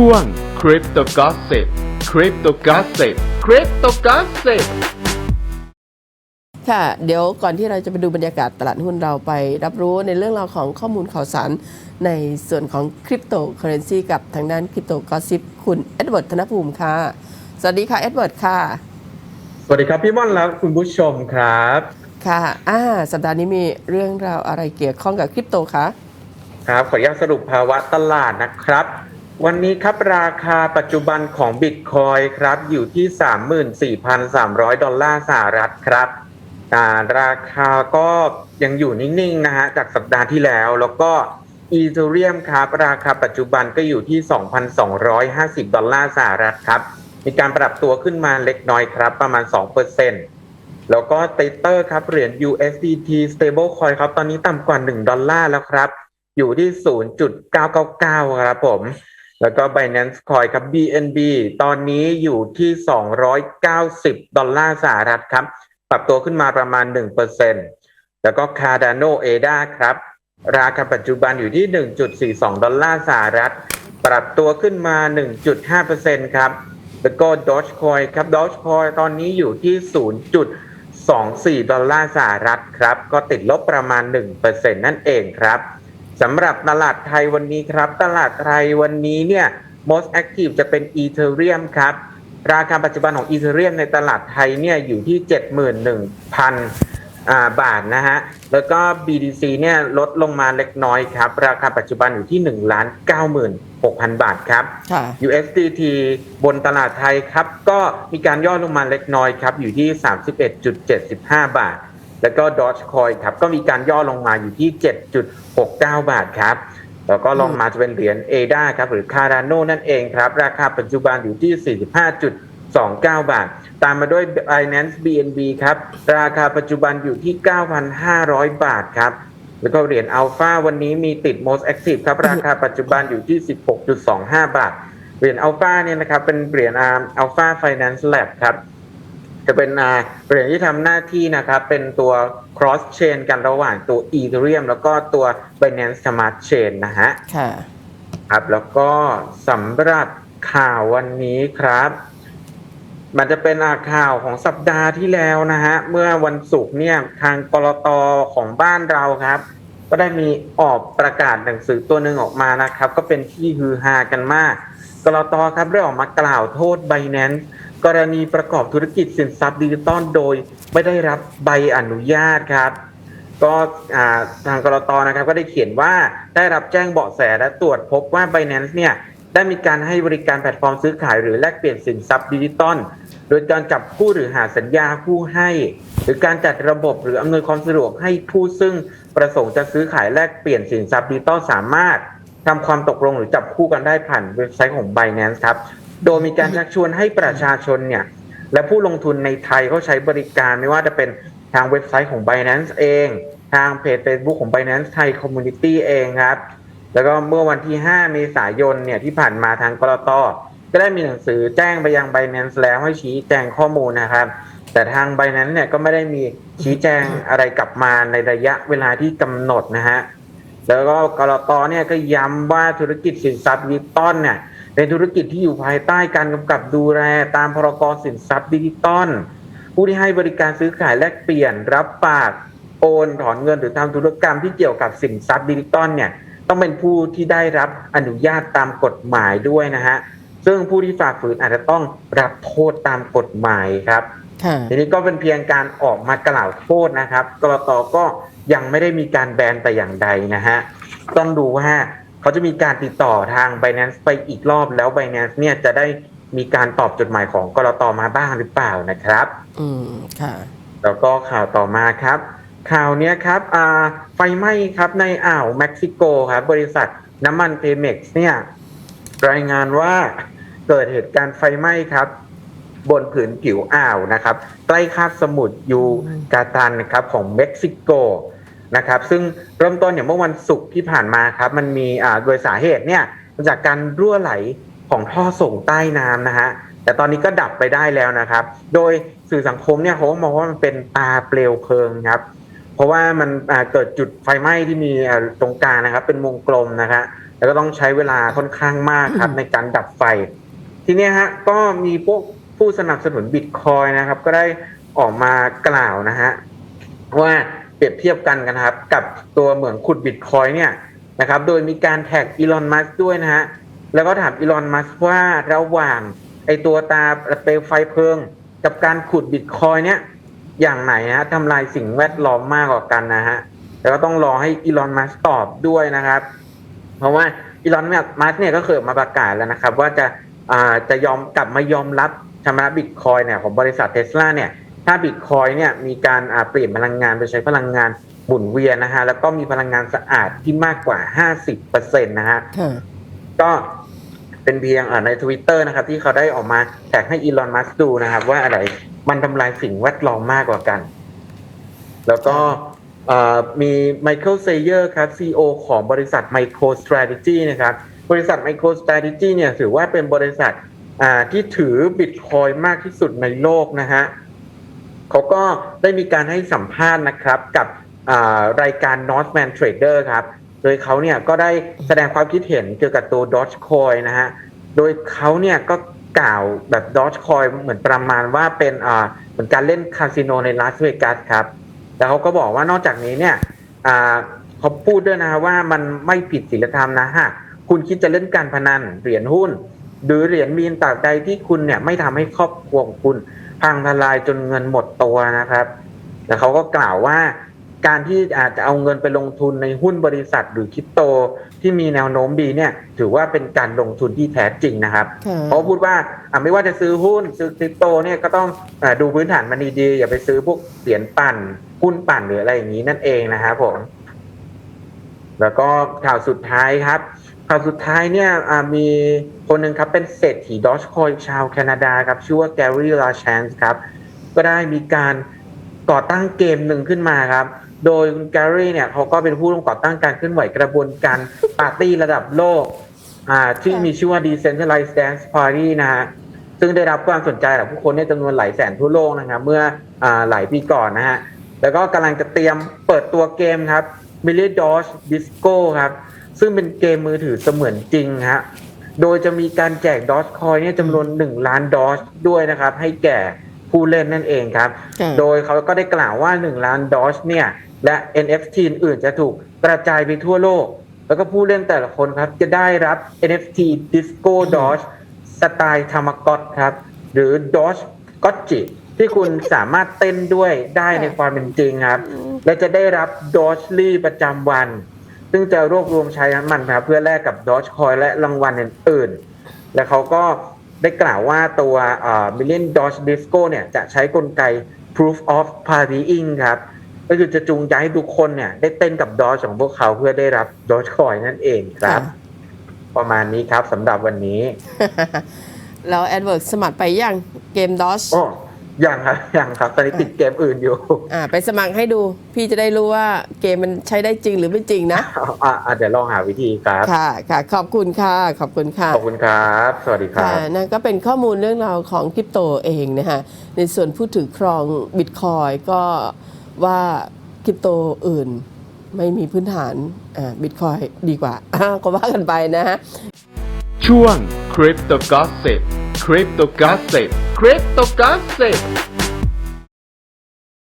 ช่วง Crypto Gossip Crypto Gossip Crypto Gossip ค่ะ เดี๋ยวก่อนที่เราจะไปดูบรรยากาศตลาดหุ้นเราไปรับรู้ในเรื่องราวของข้อมูลข่าวสาร ในส่วนของคริปโตเคอเรนซีกับทางด้านคริปโตกอซิปคุณเอ็ดเวิร์ดธนภูมิค่ะ สวัสดีค่ะเอ็ดเวิร์ดค่ะ สวัสดีครับ พี่ม่อนและคุณผู้ชมครับ ค่ะอ่าสัปดาห์นี้มีเรื่องราวอะไรเกี่ยวข้องกับคริปโตคะครับขออนุญาตสรุปภาวะตลาดนะครับ วันนี้ครับราคาปัจจุบันของบิตคอยครับอยู่ที่ 34,300 ดอลลาร์สหรัฐครับราคาก็ยังอยู่นิ่งๆนะฮะจากสัปดาห์ที่แล้ว แล้วก็อีเทเรียมครับราคาปัจจุบันก็อยู่ที่ 2,250 ดอลลาร์สหรัฐครับ มีการปรับตัวขึ้นมาเล็กน้อยครับ ประมาณ 2%แล้วก็เตเตอร์ครับเหรียญ USDT stablecoin ครับ ตอนนี้ต่ำกว่า 1 ดอลลาร์แล้วครับ อยู่ที่ 0.999 ครับผม แล้วก็ Binance Coin ครับ BNB ตอนนี้อยู่ที่ 290 ดอลลาร์สหรัฐครับ ปรับตัวขึ้นมาประมาณ 1%แล้วก็ Cardano ADA ครับ ราคาปัจจุบันอยู่ที่ 1.42 ดอลลาร์สหรัฐ ปรับตัวขึ้นมา 1.5%ครับ แล้วก็ Dogecoin ครับ Dogecoin ตอนนี้อยู่ที่ 0.24 ดอลลาร์สหรัฐครับ ก็ติดลบประมาณ 1%นั่นเองครับ สำหรับตลาดไทยวันนี้ครับ ตลาดไทยวันนี้เนี่ย most active จะเป็น Ethereum ครับ ราคาปัจจุบันของ Ethereum ในตลาดไทยเนี่ยอยู่ที่ 71,000อ่าบาทนะฮะ แล้วก็ BTC เนี่ยลดลงมาเล็กน้อยครับ ราคาปัจจุบันอยู่ที่1ล้าน96,000 บาทครับค่ะ USDT บนตลาดไทยครับ ก็มีการย่อลงมาเล็กน้อยครับ อยู่ที่ 31.75 บาท แล้วก็ Dogecoin ครับก็มีการย่อลงมาอยู่ที่ 7.69 บาทครับแล้วก็ลงมาจะเป็นเหรียญ ADA ครับหรือ Cardano นั่นเองครับ ราคาปัจจุบันอยู่ที่ 45.29 บาท ตามมาด้วย Binance BNB ครับ ราคาปัจจุบันอยู่ที่ 9,500 บาทครับแล้วก็เหรียญอัลฟาวันนี้มีติด most active ครับ ราคาปัจจุบันอยู่ที่ 16.25 บาท เหรียญอัลฟาเนี่ยนะครับเป็นเหรียญอัลฟาไฟแนนซ์แลบครับ จะเป็นอ่าเหรียญที่ทำหน้าที่นะครับเป็นตัว cross chain กันระหว่างตัว Ethereum แล้วก็ตัว Binance Smart Chain นะฮะค่ะครับแล้วก็สำหรับข่าววันนี้ครับ มันจะเป็นอาข่าวของสัปดาห์ที่แล้วนะฮะ เมื่อวันศุกร์เนี่ยทางกรตของบ้านเราครับ ก็ได้มีออกประกาศหนังสือตัวหนึ่งออกมานะครับ ก็เป็นที่ฮือฮากันมากกรตครับได้ออกมากล่าวโทษ Binance กรณีประกอบธุรกิจสินทรัพย์ดิจิตอลโดยไม่ได้รับใบอนุญาตครับ ก็ทางกรตนะครับก็ได้เขียนว่าได้รับแจ้งเบาะแสและตรวจพบว่า Binance เนี่ยได้มีการให้บริการแพลตฟอร์มซื้อขายหรือแลกเปลี่ยนสินทรัพย์ดิจิตอลโดยการจับคู่หรือหาสัญญาผู้ให้ หรือการจัดระบบหรืออำนวยความสะดวกให้ผู้ซึ่งประสงค์จะซื้อขายแลกเปลี่ยนสินทรัพย์ดิจิตอลสามารถทำความตกลงหรือจับคู่กันได้ผ่านเว็บไซต์ของ Binance ครับ โดยมีการชักชวนให้ประชาชนเนี่ยและผู้ลงทุนในไทยเขาใช้บริการไม่ว่าจะเป็นทางเว็บไซต์ของ Binance เอง ทางเพจ Facebook ของ Binance Thai Community เองครับ แล้วก็เมื่อวันที่ 5 เมษายนเนี่ยที่ผ่านมาทางกรตก็ได้มีหนังสือแจ้งไปยัง Binance แล้วให้ชี้แจงข้อมูลนะครับ แต่ทาง Binance เนี่ยก็ไม่ได้มีชี้แจงอะไรกลับมาในระยะเวลาที่กำหนดนะฮะแล้วก็กรตเนี่ยก็ย้ำว่าธุรกิจสินทรัพย์ดิจิตอลเนี่ย เป็นธุรกิจที่อยู่ภายใต้การกำกับดูแลตามพรกสินทรัพย์ดิจิตอลผู้ที่ให้บริการซื้อขายแลกเปลี่ยนรับฝากโอนถอนเงินหรือทำธุรกรรมที่เกี่ยวกับสินทรัพย์ดิจิตอลเนี่ยต้องเป็นผู้ที่ได้รับอนุญาตตามกฎหมายด้วยนะฮะซึ่งผู้ที่ฝ่าฝืนอาจจะต้องรับโทษตามกฎหมายครับค่ะทีนี้ก็เป็นเพียงการออกมากล่าวโทษนะครับกรตก็ยังไม่ได้มีการแบนแต่อย่างใดนะฮะต้องดูว่า เขาจะมีการติดต่อทาง Binance ไปอีกรอบแล้ว Binance เนี่ยจะได้มีการตอบจดหมายของกรตมาบ้างหรือเปล่านะครับ อืมค่ะ แล้วก็ข่าวต่อมาครับ ข่าวเนี้ยครับอ่าไฟไหม้ครับในอ่าวเม็กซิโกครับบริษัทน้ำมันเพเม็กซ์เนี่ยรายงานว่าเกิดเหตุการณ์ไฟไหม้ครับ บนผืนผิวอ่าวนะครับ ใกล้คาบสมุทรยูกาตันนะครับของเม็กซิโก นะครับ ซึ่งเริ่มต้นเนี่ยเมื่อวันศุกร์ที่ผ่านมาครับ มันมีอ่าโดยสาเหตุเนี่ยมาจากการรั่วไหลของท่อส่งใต้น้ำนะฮะแต่ตอนนี้ก็ดับไปได้แล้วนะครับ โดยสื่อสังคมเนี่ยเขาก็มองว่ามันเป็นตาเปลวเพลิงครับ เพราะว่ามันอ่าเกิดจุดไฟไหม้ที่มีอ่าตรงกลางนะครับ เป็นวงกลมนะครับ แล้วก็ต้องใช้เวลาค่อนข้างมากครับในการดับไฟ ทีเนี้ยฮะก็มีพวกผู้สนับสนุนบิตคอยนะครับ ก็ได้ออกมากล่าวนะฮะว่า เปรียบเทียบกันกันครับ กับตัวเหมืองขุดบิตคอยเนี่ยนะครับ โดยมีการแท็กอีลอนมัสด้วยนะฮะแล้วก็ถามอีลอนมัสว่าระหว่างไอตัวตาเปลวไฟเพลิง กับการขุดบิตคอยเนี่ยอย่างไหนฮะทำลายสิ่งแวดล้อมมากกว่ากันนะฮะแล้วก็ต้องรอให้อีลอนมัสตอบด้วยนะครับ เพราะว่าอีลอนมัสเนี่ยก็เคยมาประกาศแล้วนะครับ ว่าจะอ่าจะยอมกลับมายอมรับชำระบิตคอยเนี่ยของบริษัทเทสลาเนี่ย ถ้าบิตคอยเนี่ยมีการอ่าเปลี่ยนพลังงานไปใช้พลังงานหมุนเวียนนะฮะแล้วก็มีพลังงานสะอาดที่มากกว่า 50%นะฮะค่ะก็เป็นเพียงเอ่อใน Twitter นะครับ ที่เขาได้ออกมาแท็กให้อีลอนมัสดูนะครับ ว่าอะไรมันทำลายสิ่งแวดล้อมมากกว่ากัน แล้วก็เอ่อมีไมเคิลเซเยอร์ครับ CEO ของบริษัท Micro Strategy นะครับ บริษัท Micro Strategy เนี่ยถือว่าเป็นบริษัทอ่าที่ถือบิตคอยมากที่สุดในโลกนะฮะ เขาก็ได้มีการให้สัมภาษณ์นะครับกับรายการ Northman Trader ครับโดยเขาเนี่ยก็ได้แสดงความคิดเห็นเกี่ยวกับตัว Dogecoin นะฮะโดยเขาเนี่ยก็กล่าวแบบ Dogecoin เหมือนประมาณว่าเป็นเหมือนการเล่นคาสิโนในลาสเวกัสครับแล้วเขาก็บอกว่านอกจากนี้เนี่ยเขาพูดด้วยนะว่ามันไม่ผิดศีลธรรมนะฮะคุณคิดจะเล่นการพนันเหรียญหุ้น หรือเหรียญมีนตราบใดที่คุณเนี่ยไม่ทำให้ครอบครัวของคุณ พังทลายจนเงินหมดตัวนะครับ แต่เขาก็กล่าวว่า การที่อาจจะเอาเงินไปลงทุนในหุ้นบริษัทหรือคริปโตที่มีแนวโน้มดีเนี่ย ถือว่าเป็นการลงทุนที่แท้จริงนะครับค่ะเขาพูดว่าอะไม่ว่าจะซื้อหุ้นซื้อคริปโตเนี่ยก็ต้องอาดูพื้นฐานมันดีๆอย่าไปซื้อพวกเหรียญปั่นหุ้นปั่นหรืออะไรอย่างนี้นั่นเองนะครับผมแล้วก็ข่าวสุดท้ายครับ ข่าวสุดท้ายเนี่ยมีคนหนึ่งครับเป็นเศรษฐีดอชคอยชาวแคนาดาครับ ชื่อว่าแกรี่ลาช n นส์ครับ ก็ได้มีการก่อตั้งเกมหนึ่งขึ้นมาครับ โดยคุณแกรี่เนี่ยเขาก็เป็นผู้ร่วมก่อตั้งการเคลื่อนไหวกระบวนการปาร์ตี้ระดับโลกที่มีชื่อว่า Decentralized Dance Party นะฮะซึ่งได้รับความสนใจจากผู้คนในจำนวนหลายแสนทั่วโลกนะครับ เมื่ออหลายปีก่อนนะฮะแล้วก็กำลังจะเตรียมเปิดตัวเกมครับ m i l l i d o s Disco ครับ ซึ่งเป็นเกมมือถือเสมือนจริงฮะ โดยจะมีการแจกดอ g คอยเนี่ยจำนวน 1 ล้านดอสด้วยนะครับ ให้แก่ผู้เล่นนั่นเองครับค่ะโดยเขาก็ได้กล่าวว่า 1 ล้านดอสเนี่ย และ NFT อื่นๆจะถูกกระจายไปทั่วโลก แล้วก็ผู้เล่นแต่ละคนครับ จะได้รับ NFT Disco Doge สไตล์ธรรมกอตครับ หรือ Doge ก็จิที่คุณสามารถเต้นด้วยได้ในความเป็นจริงครับ และจะได้รับ Doge ลี่ประจำวัน ซึ่งจะรวบรวมใช้น้ำมันครับเพื่อแลกกับ Doge Coin และรางวัลอื่นๆ และเขาก็ได้กล่าวว่าตัวเอ่อ Million Doge Disco เนี่ยจะใช้กลไก Proof of Partying ครับ ก็คือจะจูงใจให้ทุกคนเนี่ย ได้เต้นกับ Doge ของพวกเขาเพื่อได้รับ Doge Coin นั่นเองครับค่ะประมาณนี้ครับสำหรับวันนี้ แล้วแอดเวิร์กสมัครไปยังเกมดอชโอ้ ยังครับยังครับ ตอนนี้ติดเกมอื่นอยู่ อ่าไปสมัครให้ดู พี่จะได้รู้ว่าเกมมันใช้ได้จริงหรือไม่จริงนะ อะอะเดี๋ยวลองหาวิธีครับ ค่ะค่ะ ขอบคุณค่ะ ขอบคุณค่ะ ขอบคุณครับ สวัสดีครัค่ะบนั่นก็เป็นข้อมูลเรื่องราวของคริปโตเองนะคะในส่วนผู้ถือครองบิตคอยก็ว่าคริปโตอื่นไม่มีพื้นฐานอ่าบิตคอยดีกว่าอ่าก็ว่ากันไปนะฮะ ช่วง Crypto Gossip Crypto Gossip Crypto Gossip